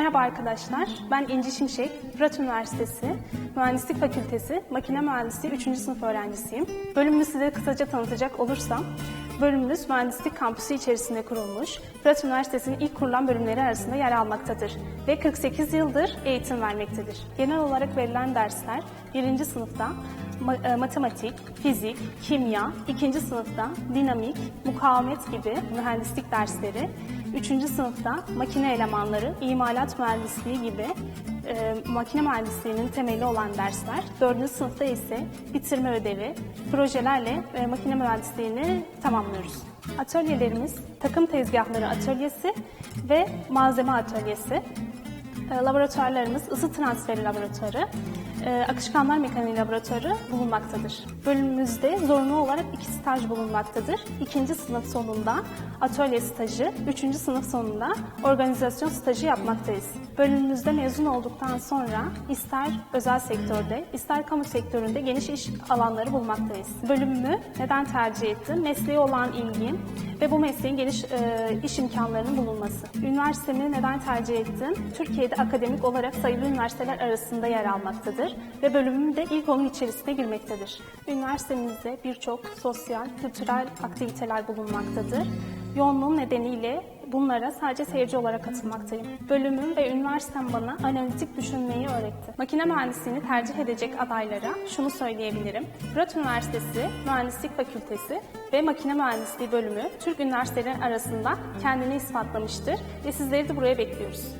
Merhaba arkadaşlar, ben İnci Şimşek, Fırat Üniversitesi Mühendislik Fakültesi Makine Mühendisliği 3. sınıf öğrencisiyim. Bölümümü size kısaca tanıtacak olursam, bölümümüz mühendislik kampüsü içerisinde kurulmuş, Fırat Üniversitesi'nin ilk kurulan bölümleri arasında yer almaktadır ve 48 yıldır eğitim vermektedir. Genel olarak verilen dersler 1. sınıfta e, matematik, fizik, kimya, 2. sınıfta dinamik, mukavemet gibi mühendislik dersleri, 3. sınıfta makine elemanları, imalat mühendisliği gibi e, makine mühendisliğinin temeli olan dersler. 4. sınıfta ise bitirme ödevi, projelerle e, makine mühendisliğini tamamlıyoruz. Atölyelerimiz takım tezgahları atölyesi ve malzeme atölyesi. E, Laboratuvarlarımız ısı transferi laboratuvarı, e, akışkanlar mekaniği laboratuvarı bulunmaktadır. Bölümümüzde zorunlu olarak iki staj bulunmaktadır. İkinci sınıf sonunda atölye stajı, üçüncü sınıf sonunda organizasyon stajı yapmaktayız. Bölümümüzde mezun olduktan sonra ister özel sektörde, ister kamu sektöründe geniş iş alanları bulmaktayız. Bölümümü neden tercih ettim? Mesleğe olan ilgim ve bu mesleğin geniş e, iş imkanlarının bulunması. Üniversitemi neden tercih ettim? Türkiye'de akademik olarak sayılı üniversiteler arasında yer almaktadır ve bölümüm de ilk onun içerisine girmektedir. Üniversitemizde birçok sosyal, kültürel aktiviteler bulunmaktadır. Yoğunluğum nedeniyle bunlara sadece seyirci olarak katılmaktayım. Bölümüm ve üniversitem bana analitik düşünmeyi öğretti. Makine mühendisliğini tercih edecek adaylara şunu söyleyebilirim. Fırat Üniversitesi Mühendislik Fakültesi ve Makine Mühendisliği bölümü Türk üniversiteleri arasında kendini ispatlamıştır ve sizleri de buraya bekliyoruz.